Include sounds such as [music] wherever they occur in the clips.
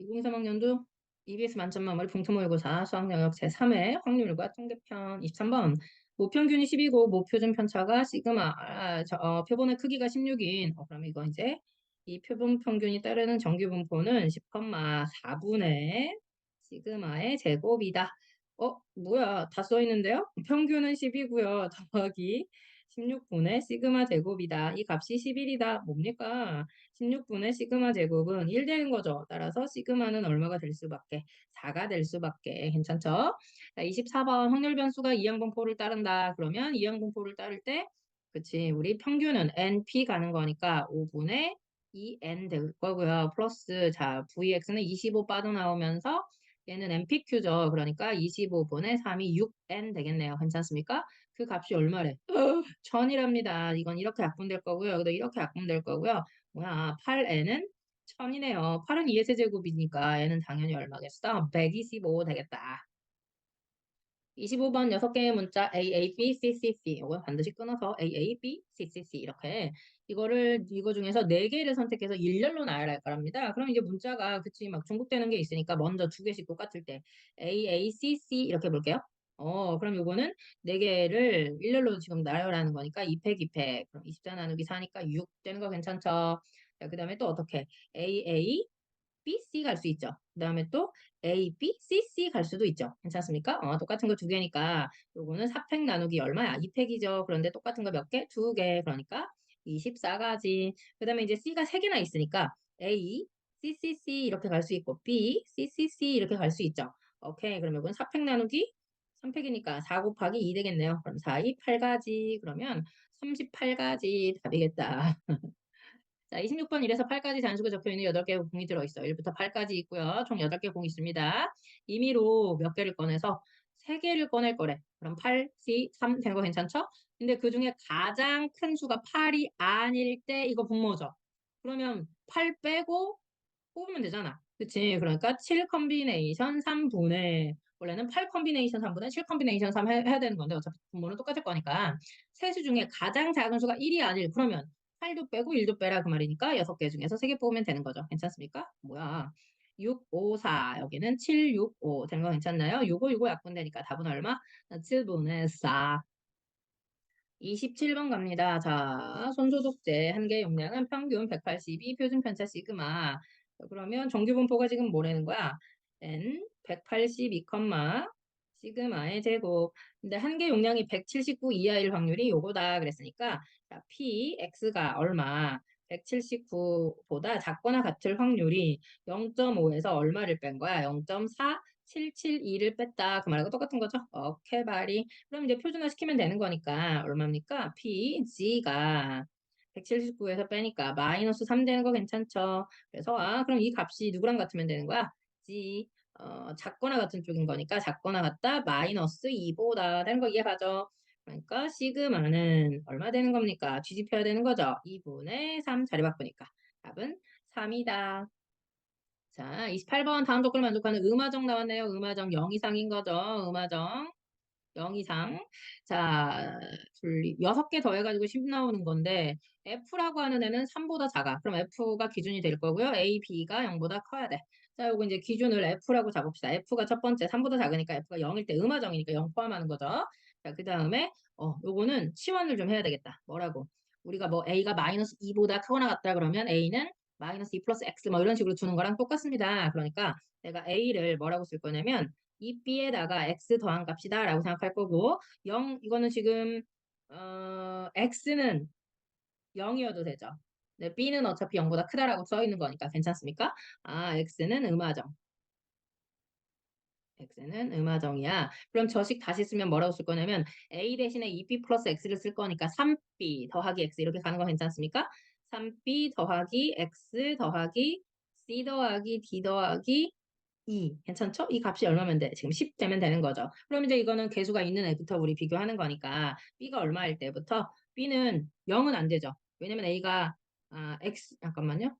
2023학년도 EBS 만점만 머리 봉투모의고사 수학영역 제3회 확률과 통계편 23번 모평균이 10이고 모표준 편차가 시그마 아, 저, 어, 표본의 크기가 16인 어, 그럼 이거 이제 이 표본 평균이 따르는 정규 분포는 10,4분의 시그마의 제곱이다. 어 뭐야 다 써있는데요? 평균은 10이고요. 더하기 16분의 시그마 제곱이다. 이 값이 11이다. 뭡니까? 16분의 시그마 제곱은 1 되는 거죠. 따라서 시그마는 얼마가 될 수밖에? 4가 될 수밖에. 괜찮죠? 자, 24번 확률 변수가 이항분포를 따른다. 그러면 이항분포를 따를 때 그치 우리 평균은 NP 가는 거니까 5분의 2N 될 거고요. 플러스 자 VX는 25 빠져나오면서 얘는 NPQ죠. 그러니까 25분의 3이 6N 되겠네요. 괜찮습니까? 그 값이 얼마래? 천이랍니다. 이건 이렇게 약분될 거고요. 여기도 이렇게 약분될 거고요. 뭐야, 8n은 천이네요. 8은 2의 세제곱이니까 n은 당연히 얼마겠어? 125 되겠다. 25번 6개의 문자 A, A, B, C, C, C 이거 반드시 끊어서 A, A, B, C, C, C 이렇게 이거를 이거 중에서 4개를 선택해서 일렬로 나열할 야 거랍니다. 그럼 이제 문자가 그치 막 중복되는 게 있으니까 먼저 두 개씩 똑같을 때 A, A, C, C 이렇게 볼게요. 어, 그럼 요거는 4개를 일렬로 지금 나열하는 거니까 2팩, 2팩. 그럼 24 나누기 4니까 6 되는 거 괜찮죠? 자, 그 다음에 또 어떻게? A, A, B, C 갈 수 있죠. 그 다음에 또 A, B, C, C 갈 수도 있죠. 괜찮습니까? 어, 똑같은 거 두 개니까 요거는 4팩 나누기 얼마야? 2팩이죠. 그런데 똑같은 거 몇 개? 두 개. 그러니까 24가지. 그 다음에 이제 C가 3개나 있으니까 A, C, C, C 이렇게 갈 수 있고 B, C, C, C 이렇게 갈 수 있죠. 오케이. 그럼 요건 4팩 나누기 3팩이니까 4 곱하기 2 되겠네요. 그럼 4, 2, 8가지. 그러면 38가지 답이겠다. [laughs] 자, 26번 1에서 8까지 단수가 적혀있는 8개 공이 들어있어요. 1부터 8까지 있고요. 총 8개 공이 있습니다. 임의로 몇 개를 꺼내서 3개를 꺼낼 거래. 그럼 8, C, 3 되는 거 괜찮죠? 근데 그 중에 가장 큰 수가 8이 아닐 때 이거 분모죠. 그러면 8 빼고 뽑으면 되잖아. 그치? 그러니까 7 컨비네이션 3분의 원래는 8 컨비네이션 3분의 7 컨비네이션 3 해, 야 되는 건데 어차피 분모는 똑같을 거니까 세수 중에 가장 작은 수가 1이 아닐 그러면 8도 빼고 1도 빼라 그 말이니까 6개 중에서 3개 뽑으면 되는 거죠. 괜찮습니까? 뭐야? 6, 5, 4 여기는 7, 6, 5 되는 거 괜찮나요? 6, 5, 6, 5 약분되니까 답은 얼마? 7분의 4 27번 갑니다. 자, 손소독제 한 개 용량은 평균 182 표준 편차 시그마 그러면 정규 분포가 지금 뭐라는 거야? n 182, 시그마의 제곱. 근데 한 개 용량이 179 이하일 확률이 요거다 그랬으니까 자, p x가 얼마? 179보다 작거나 같을 확률이 0.5에서 얼마를 뺀 거야? 0.4 772를 뺐다. 그 말하고 똑같은 거죠? 오케이, 바리. 그럼 이제 표준화 시키면 되는 거니까 얼마입니까? P, G가 179에서 빼니까 마이너스 3 되는 거 괜찮죠? 그래서 아, 그럼 이 값이 누구랑 같으면 되는 거야? G, 어, 작거나 같은 쪽인 거니까 작거나 같다 마이너스 2보다 되는 거 이해가죠? 그러니까 시그마는 얼마 되는 겁니까? 뒤집혀야 되는 거죠. 2분의 3 자리 바꾸니까 답은 3이다. 자, 28번 다음 조건을 만족하는 음화정 나왔네요. 음화정 0 이상인 거죠. 음화정 0 이상. 자, 둘리 6개 더해가지고 10 나오는 건데 F라고 하는 애는 3보다 작아. 그럼 F가 기준이 될 거고요. A, B가 0보다 커야 돼. 자, 요거 이제 기준을 F라고 잡읍시다. F가 첫 번째 3보다 작으니까 F가 0일 때 음화정이니까 0 포함하는 거죠. 자, 그 다음에 어, 요거는 치환을 좀 해야 되겠다. 뭐라고? 우리가 뭐 A가 마이너스 2보다 크거나 같다 그러면 A는 마이너스 2 플러스 X 뭐 이런 식으로 주는 거랑 똑같습니다. 그러니까 내가 A를 뭐라고 쓸 거냐면 이 B에다가 X 더한 값이다 라고 생각할 거고 0 이거는 지금 어, X는 0이어도 되죠. 네, B는 어차피 0보다 크다라고 써 있는 거니까 괜찮습니까? 아, X는 음화정. X는 음화정이야. 그럼 저식 다시 쓰면 뭐라고 쓸 거냐면 A 대신에 2B 플러스 X를 쓸 거니까 3B 더하기 X 이렇게 가는 거 괜찮습니까? 3B 더하기 X 더하기 C 더하기 D 더하기 2 괜찮죠? 이 값이 얼마면 돼? 지금 10 되면 되는 거죠. 그럼 이제 이거는 개수가 있는 애부터 우리 비교하는 거니까 B가 얼마일 때부터 B는 0은 안 되죠. 왜냐면 A가 아, X 잠깐만요.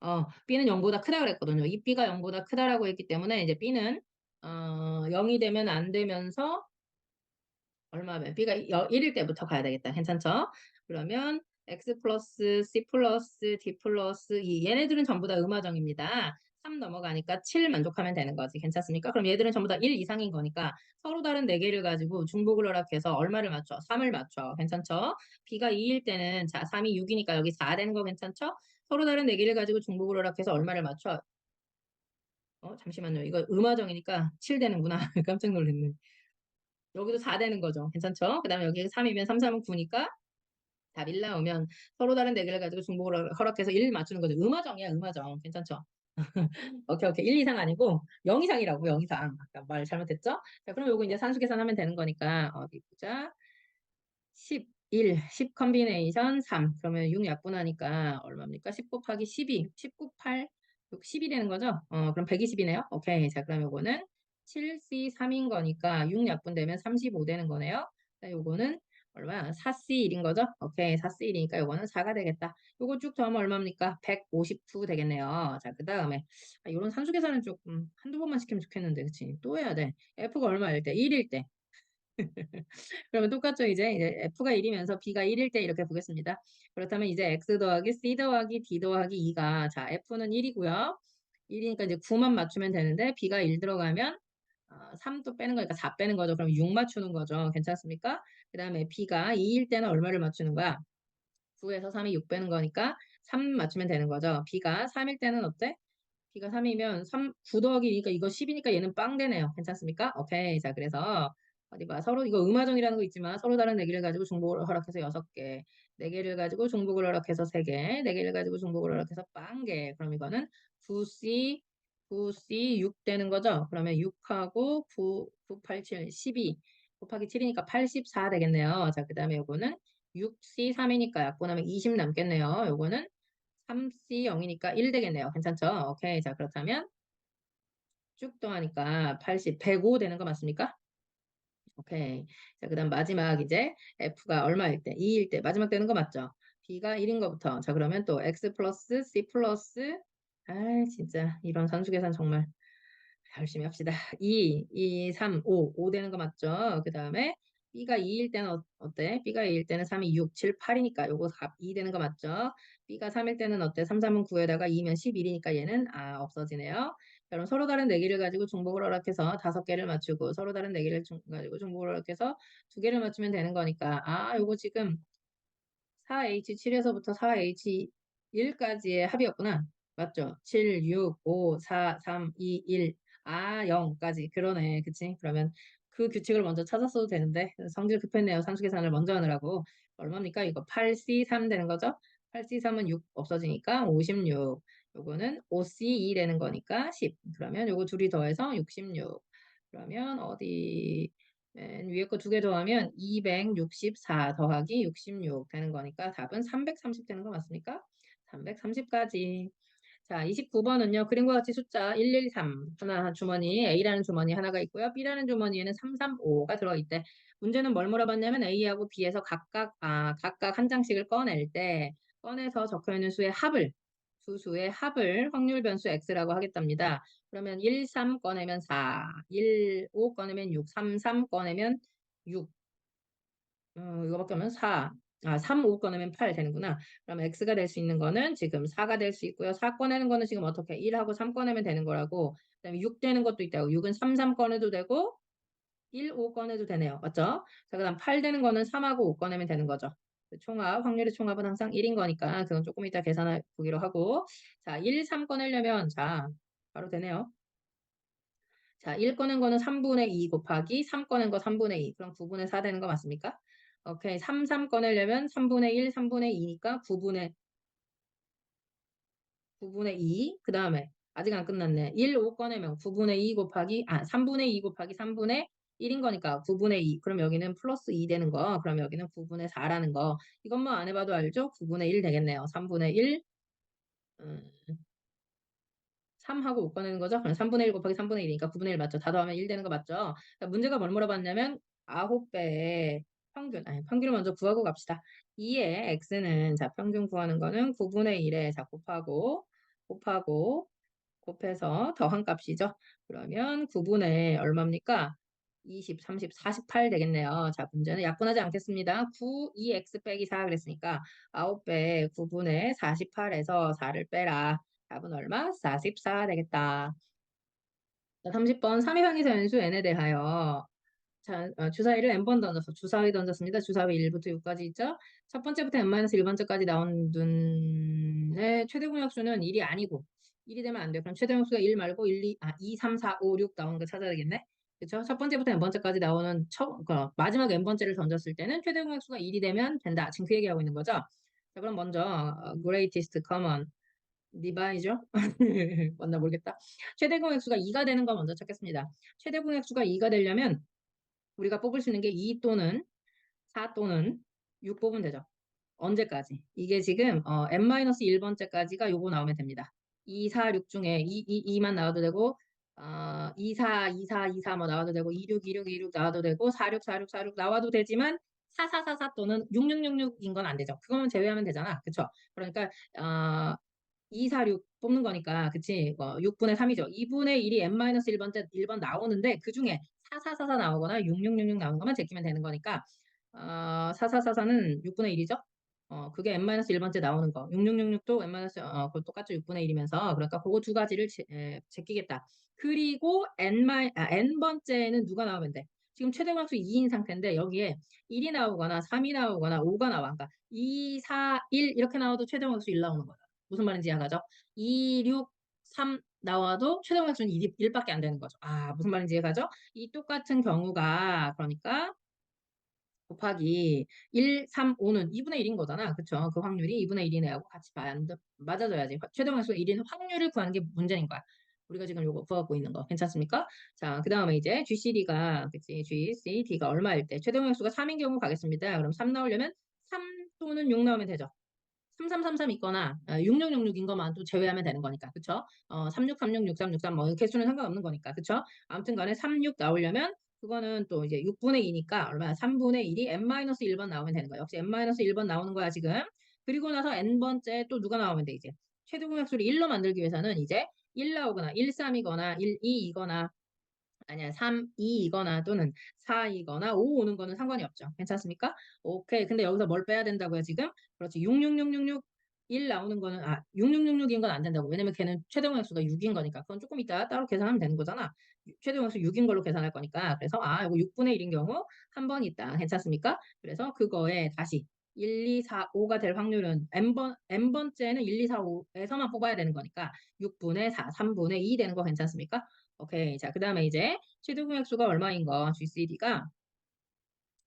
어, B는 0보다 크다 그랬거든요. 이 B가 0보다 크다라고 했기 때문에 이제 B는 어, 0이 되면 안 되면서 얼마면 B가 1일 때부터 가야 되겠다. 괜찮죠? 그러면 X 플러스 C 플러스 D 플러스 2 얘네들은 전부 다 음화정입니다. 3 3 넘어가니까 7 만족하면 되는 거지. 괜찮습니까? 그럼 얘들은 전부 다 1 이상인 거니까 서로 다른 4개를 가지고 중복을 허락해서 얼마를 맞춰? 3을 맞춰. 괜찮죠? b가 2일 때는 자 3이 6이니까 여기 4 되는 거 괜찮죠? 서로 다른 4개를 가지고 중복을 허락해서 얼마를 맞춰? 어 잠시만요. 이거 음화정이니까 7 되는구나. [laughs] 깜짝 놀랐네. 여기도 4 되는 거죠. 괜찮죠? 그 다음에 여기 3이면 3, 3은 9니까 답1 나오면 서로 다른 4개를 가지고 중복을 허락해서 1 맞추는 거죠. 음화정이야, 음화정. 괜찮죠? 오케이, 오케이. 1 이상 아니고 0 이상이라고, 0 이상. 아까 말 잘못했죠? 자, 그럼 요거 이제 산수 계산하면 되는 거니까 어디 보자. 11, 10 컨비네이션 3. 그러면 6 약분하니까 얼마입니까? 10 곱하기 12, 10 98, 6, 10이 되는 거죠? 어, 그럼 120이네요. 오케이. 자, 그럼 요거는 7C3인 거니까 6 약분되면 35 되는 거네요. 자, 요거는 얼마야? 4C1인 거죠? 오케이. 4C1이니까 요거는 4가 되겠다. 요거 쭉 더하면 얼마입니까? 152 되겠네요. 자, 그 다음에 아, 요런 산수 계산은 조금 한두 번만 시키면 좋겠는데, 그치? 또 해야 돼. F가 얼마일 때? 1일 때. [laughs] 그러면 똑같죠, 이제. 이제 F가 1이면서 B가 1일 때 이렇게 보겠습니다. 그렇다면 이제 X 더하기 C 더하기 D 더하기 2가, 자, F는 1이고요. 1이니까 이제 9만 맞추면 되는데, B가 1 들어가면 어, 3도 빼는 거니까 4 빼는 거죠. 그럼 6 맞추는 거죠. 괜찮습니까? 그 다음에 B가 2일 때는 얼마를 맞추는 거야? 9에서 3이 6 빼는 거니까 3 맞추면 되는 거죠. B가 3일 때는 어때? B가 3이면 3, 9 더하기 2니까 이거 10이니까 얘는 빵 되네요. 괜찮습니까? 오케이. 자, 그래서 어디 봐. 서로 이거 음화정이라는 거 있지만 서로 다른 4개를 가지고 중복을 허락해서 6개, 4개를 가지고 중복을 허락해서 3개, 4개를 가지고 중복을 허락해서 빵개. 그럼 이거는 9C, 9C 6 되는 거죠. 그러면 6하고 9, 9, 8, 7, 12 곱하기 7이니까 84 되겠네요. 자, 그 다음에 요거는 6C 3이니까 약분하면 20 남겠네요. 요거는 3C 0이니까 1 되겠네요. 괜찮죠? 오케이. 자, 그렇다면 쭉 더하니까 80, 105 되는 거 맞습니까? 오케이. 자, 그 다음 마지막 이제 F가 얼마일 때? 2일 때. 마지막 되는 거 맞죠? B가 1인 거부터. 자, 그러면 또 X 플러스 C 플러스 아, 진짜 이런 산수 계산 정말 열심히 합시다. 2, 2, 3, 5. 5 되는 거 맞죠? 그 다음에 B가 2일 때는 어, 어때? B가 2일 때는 3이 6, 7, 8이니까 요거 값2 되는 거 맞죠? B가 3일 때는 어때? 3, 3은 9에다가 2면 11이니까 얘는 아 없어지네요. 그럼 서로 다른 4개를 가지고 중복을 허락해서 5개를 맞추고 서로 다른 4개를 중, 가지고 중복을 허락해서 2개를 맞추면 되는 거니까 아 요거 지금 4H7에서부터 4H1까지의 합이었구나. 맞죠? 7, 6, 5, 4, 3, 2, 1. 아, 0까지. 그러네. 그치? 그러면 그 규칙을 먼저 찾았어도 되는데 성질 급했네요. 산수 계산을 먼저 하느라고. 얼마입니까? 이거 8C3 되는 거죠? 8C3은 6 없어지니까 56. 요거는 5C2 되는 거니까 10. 그러면 요거 둘이 더해서 66. 그러면 어디 맨 위에 거 두 개 더하면 264 더하기 66 되는 거니까 답은 330 되는 거 맞습니까? 330까지. 자, 29번은요. 그림과 같이 숫자 113 하나 주머니 A라는 주머니 하나가 있고요. B라는 주머니에는 335가 들어있대. 문제는 뭘 물어봤냐면 A하고 B에서 각각 아, 각각 한 장씩을 꺼낼 때 꺼내서 적혀 있는 수의 합을 두 수의 합을 확률 변수 x라고 하겠답니다. 그러면 1, 3 꺼내면 4, 1, 5 꺼내면 6, 3, 3 꺼내면 6. 어, 이거밖에 없면 4, 아, 3, 5 꺼내면 8 되는구나. 그럼 x가 될 수 있는 거는 지금 4가 될 수 있고요. 4 꺼내는 거는 지금 어떻게 1하고 3 꺼내면 되는 거라고. 그다음에 6 되는 것도 있다고. 6은 3, 3 꺼내도 되고 1, 5 꺼내도 되네요. 맞죠? 자, 그다음 8 되는 거는 3하고 5 꺼내면 되는 거죠. 그 총합, 확률의 총합은 항상 1인 거니까 그건 조금 이따 계산해 보기로 하고 자, 1, 3 꺼내려면 자, 바로 되네요. 자, 1 꺼낸 거는 3분의 2 곱하기 3 꺼낸 거 3분의 2. 그럼 9분의 4 되는 거 맞습니까? 오케이. 3, 3 꺼내려면 3분의 1, 3분의 2니까 9분의 9분의 2. 그 다음에 아직 안 끝났네. 1, 5 꺼내면 9분의 2 곱하기 아 3분의 2 곱하기 3분의 1인 거니까 9분의 2. 그럼 여기는 플러스 2 되는 거. 그럼 여기는 9분의 4라는 거. 이것만 안 해봐도 알죠? 9분의 1 되겠네요. 3분의 1. 음, 3하고 5 꺼내는 거죠? 그럼 3분의 1 곱하기 3분의 1이니까 9분의 1 맞죠? 다 더하면 1 되는 거 맞죠? 그러니까 문제가 뭘 물어봤냐면 9배의 평균, 아니 평균을 먼저 구하고 갑시다. 2의 x는 자 평균 구하는 거는 9분의 1에 자 곱하고 곱하고 곱해서 더한 값이죠. 그러면 9분의 얼마입니까? 20, 30, 48 되겠네요. 자, 문제는 약분하지 않겠습니다. 9, 2x 빼기 4 그랬으니까 9배 9분의 48에서 4를 빼라. 답은 얼마? 44 되겠다. 자, 30번 3위항에서 연수 n에 대하여 자, 어, 주사위를 n번 던져서 주사위 던졌습니다. 주사위 1부터 6까지 있죠. 첫 번째부터 n-1번째까지 나온 눈의 최대 공약수는 1이 아니고 1이 되면 안 돼요. 그럼 최대 공약수가 1 말고 1, 2, 아, 2, 3, 4, 5, 6 나오는 거 찾아야 되겠네. 그렇죠? 첫 번째부터 n번째까지 나오는 첫, 그, 마지막 n번째를 던졌을 때는 최대 공약수가 1이 되면 된다. 지금 그 얘기하고 있는 거죠. 자, 그럼 먼저 어, greatest common 디바이죠? [laughs] 맞나 모르겠다. 최대 공약수가 2가 되는 거 먼저 찾겠습니다. 최대 공약수가 2가 되려면 우리가 뽑을 수 있는 게 2 또는 4 또는 6 뽑으면 되죠. 언제까지? 이게 지금 어, n-1번째까지가 요거 나오면 됩니다. 2, 4, 6 중에 2, 2, 2만 나와도 되고 어, 2, 4, 2, 4, 2, 4 뭐 나와도 되고 2, 6, 2, 6, 2, 6 나와도 되고 4, 6, 4, 6, 4, 6 나와도 되지만 4, 4, 4, 4 또는 6, 6, 6, 6인 건 안 되죠. 그거만 제외하면 되잖아. 그쵸? 그러니까 어, 2, 4, 6 뽑는 거니까 그치? 어, 6분의 3이죠. 2분의 1이 n-1번째 1번 나오는데 그 중에 4, 4, 4, 4 나오거나 6, 6, 6, 6 나오는 것만 제끼면 되는 거니까 어, 4, 4, 4, 4는 6분의 1이죠. 어, 그게 n-1번째 나오는 거. 6666도 n- 어, 그 똑같죠. 6분의 1이면서. 그러니까 그거 두 가지를 제, 에, 제끼겠다. 그리고 n, 아, n번째는 누가 나오면 돼? 지금 최대값수 2인 상태인데 여기에 1이 나오거나 3이 나오거나 5가 나와. 그러니까 2, 4, 1 이렇게 나와도 최대값수 1 나오는 거야. 무슨 말인지 이해가죠? 2, 6, 3 나와도 최대값수는 1, 1밖에 안 되는 거죠. 아, 무슨 말인지 이해가죠? 이 똑같은 경우가 그러니까 곱하기 1, 3, 5는 2분의 1인 거잖아. 그쵸? 그 확률이 2분의 1이네 하고 같이. 맞아줘야지. 최대 확수가 1인 확률을 구하는 게 문제인 거야. 우리가 지금 요거 구하고 있는 거. 괜찮습니까? 자, 그 다음에 이제 GCD가, 그치? GCD가 얼마일 때? 최대 확수가 3인 경우 가겠습니다. 그럼 3 나오려면 3 또는 6 나오면 되죠. 3333 있거나 6666인 것만 또 제외하면 되는 거니까. 그쵸? 어, 3636, 6363, 뭐 개수는 상관없는 거니까. 그쵸? 아무튼 간에 36 나오려면 그거는 또 이제 6분의 2니까 얼마야? 3분의 1이 n-1번 나오면 되는 거야. 역시 n-1번 나오는 거야, 지금. 그리고 나서 n번째 또 누가 나오면 돼, 이제. 최대 공약수를 1로 만들기 위해서는 이제 1 나오거나 1, 3이거나 1, 2이거나 아니야 3, 2이거나 또는 4이거나 5 오는 거는 상관이 없죠. 괜찮습니까? 오케이. 근데 여기서 뭘 빼야 된다고요, 지금? 그렇지. 66666 1 나오는 거는 아 6666인 건 안 된다고. 왜냐면 걔는 최대 공약수가 6인 거니까. 그건 조금 이따 따로 계산하면 되는 거잖아. 최대 공약수 6인 걸로 계산할 거니까. 그래서 아 이거 6분의 1인 경우 한 번 있다. 괜찮습니까? 그래서 그거에 다시 1, 2, 4, 5가 될 확률은 n번 n번째는 1, 2, 4, 5에서만 뽑아야 되는 거니까 6분의 4, 3분의 2 되는 거 괜찮습니까? 오케이. 자, 그 다음에 이제 최대 공약수가 얼마인 거? GCD가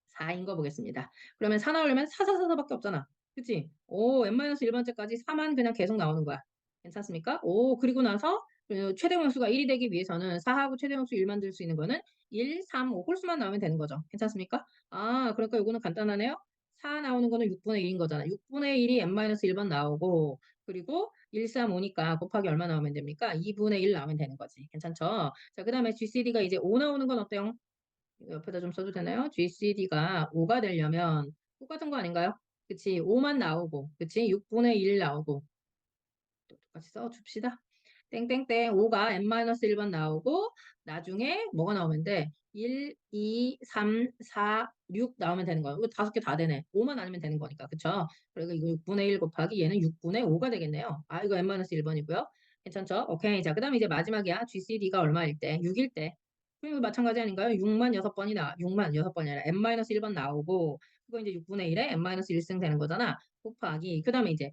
4인 거 보겠습니다. 그러면 4 나오려면 4, 4, 4밖에 없잖아. 그치? 오, n-1번째까지 4만 그냥 계속 나오는 거야. 괜찮습니까? 오, 그리고 나서 그 최대 공약수가 1이 되기 위해서는 4하고 최대 공약수 1 만들 수 있는 거는 1, 3, 5 홀수만 나오면 되는 거죠. 괜찮습니까? 아, 그러니까 이거는 간단하네요. 4 나오는 거는 6분의 1인 거잖아. 6분의 1이 n-1번 나오고 그리고 1, 3, 5니까 곱하기 얼마 나오면 됩니까? 2분의 1 나오면 되는 거지. 괜찮죠? 자, 그 다음에 GCD가 이제 5 나오는 건 어때요? 옆에다 좀 써도 되나요? GCD가 5가 되려면 똑같은 거 아닌가요? 그치? 5만 나오고, 그치? 6분의 1 나오고. 또 똑같이 써줍시다. 땡땡땡 5가 n-1번 나오고 나중에 뭐가 나오면 돼? 1, 2, 3, 4, 6 나오면 되는. 이거 다섯 개 다 되네. 5만 아니면 되는 거니까. 그쵸? 그러니까 이거 6분의 1 곱하기 얘는 6분의 5가 되겠네요. 아, 이거 n-1번이고요. 괜찮죠? 오케이. 자, 그 다음에 이제 마지막이야. GCD가 얼마일 때? 6일 때. 그럼 마찬가지 아닌가요? 6만 6번이 나, 6만 6번이 아니라 n-1번 나오고 그거 이제 6분의 1에 n-1승 되는 거잖아. 곱하기. 그 다음에 이제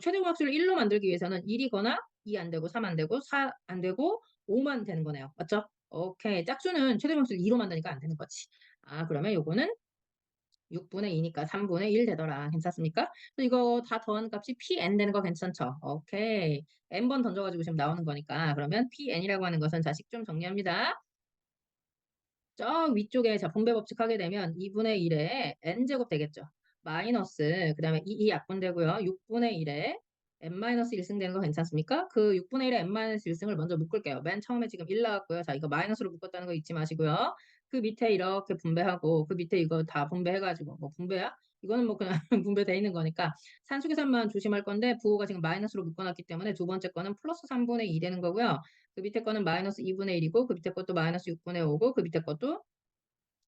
최대 공약수를 1로 만들기 위해서는 1이거나 2 안 되고 3 안 되고 4 안 되고 5만 되는 거네요. 맞죠? 오케이. 짝수는 최대 공약수를 2로 만드니까 안 되는 거지. 아, 그러면 요거는 6분의 2니까 3분의 1 되더라. 괜찮습니까? 이거 다 더한 값이 pn 되는 거 괜찮죠? 오케이. n번 던져가지고 지금 나오는 거니까 그러면 pn이라고 하는 것은 자식 좀 정리합니다. 저 위쪽에 자 분배 법칙 하게 되면 2분의 1에 n제곱 되겠죠. 마이너스 그 다음에 2, 2 약분되고요. 6분의 1에 n-1승 되는 거 괜찮습니까? 그 6분의 1에 n-1승을 먼저 묶을게요. 맨 처음에 지금 1 나왔고요. 자 이거 마이너스로 묶었다는 거 잊지 마시고요. 그 밑에 이렇게 분배하고 그 밑에 이거 다 분배해가지고 뭐 분배야? 이거는 뭐 그냥 [laughs] 분배돼 있는 거니까 산수 계산만 조심할 건데 부호가 지금 마이너스로 묶어놨기 때문에 두 번째 거는 플러스 3분의 2 되는 거고요. 그 밑에 거는 마이너스 2분의 1이고 그 밑에 것도 마이너스 6분의 5고 그 밑에 것도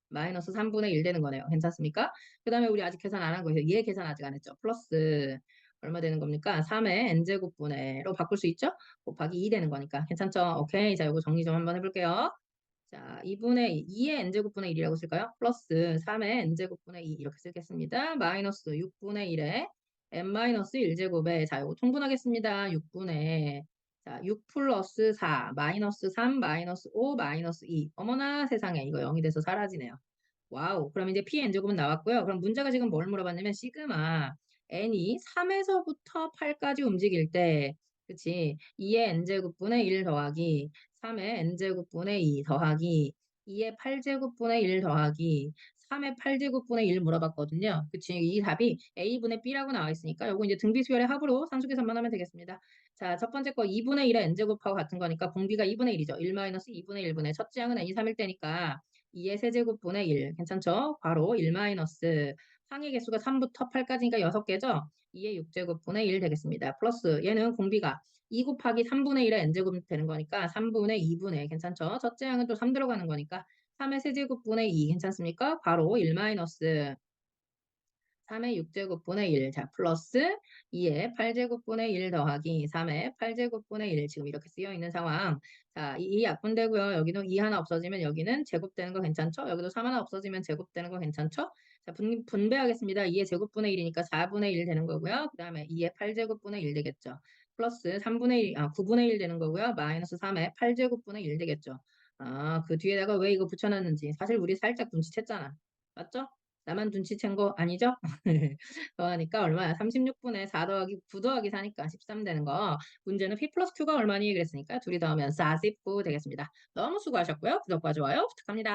마이너스 3분의 1 되는 거네요. 괜찮습니까? 그 다음에 우리 아직 계산 안 한 거예요. 얘 계산 아직 안 했죠. 플러스 얼마 되는 겁니까? 3의 n제곱분의로 바꿀 수 있죠? 곱하기 2 되는 거니까. 괜찮죠? 오케이. 자, 요거 정리 좀 한번 해볼게요. 자, 2분의 2의 n제곱분의 1이라고 쓸까요? 플러스 3의 n제곱분의 2 이렇게 쓰겠습니다. 마이너스 6분의 1에 n-1제곱에 자, 요거 통분하겠습니다. 6분의 자, 6 플러스 4 마이너스 3 마이너스 5 마이너스 2 어머나 세상에 이거 0이 돼서 사라지네요. 와우. 그럼 이제 p n제곱은 나왔고요. 그럼 문제가 지금 뭘 물어봤냐면 시그마 n이 3에서부터 8까지 움직일 때 그치 2의 n제곱분의 1 더하기 3의 n제곱분의 2 더하기 2의 8제곱분의 1 더하기 3의 8제곱분의 1 물어봤거든요. 그치 이 답이 a분의 b라고 나와 있으니까 요거 이제 등비수열의 합으로 상수 계산만 하면 되겠습니다. 자, 첫 번째 거 2분의 1의 n제곱하고 같은 거니까 공비가 2분의 1이죠. 1 마이너스 2분의 1분의 첫째 항은 n이 3일 때니까 2의 세제곱분의 1 괜찮죠? 바로 1 마이너스 항의 개수가 3부터 8까지니까 6개죠? 2의 6제곱분의 1 되겠습니다. 플러스 얘는 공비가 2 곱하기 3분의 1의 n제곱 되는 거니까 3분의 2분의 괜찮죠? 첫째 항은 또 3 들어가는 거니까 3의 세제곱분의 2 괜찮습니까? 바로 1 마이너스 3의 6제곱분의 1. 자, 플러스 2의 8제곱분의 1 더하기 3의 8제곱분의 1. 지금 이렇게 쓰여 있는 상황. 자, 이, 이 약분되고요. 여기도 2 하나 없어지면 여기는 제곱되는 거 괜찮죠? 여기도 3 하나 없어지면 제곱되는 거 괜찮죠? 자, 분, 분배하겠습니다. 2의 제곱분의 1이니까 4분의 1 되는 거고요. 그 다음에 2의 8제곱분의 1 되겠죠. 플러스 3분의 1, 아, 9분의 1 되는 거고요. 마이너스 3의 8제곱분의 1 되겠죠. 아, 그 뒤에다가 왜 이거 붙여놨는지 사실 우리 살짝 눈치챘잖아. 맞죠? 나만 눈치챈 거 아니죠? 더하니까 [laughs] 얼마야? 36분의 4 더하기 9 더하기 4니까 13 되는 거. 문제는 P 플러스 Q가 얼마니? 그랬으니까 둘이 더하면 49 되겠습니다. 너무 수고하셨고요. 구독과 좋아요 부탁합니다.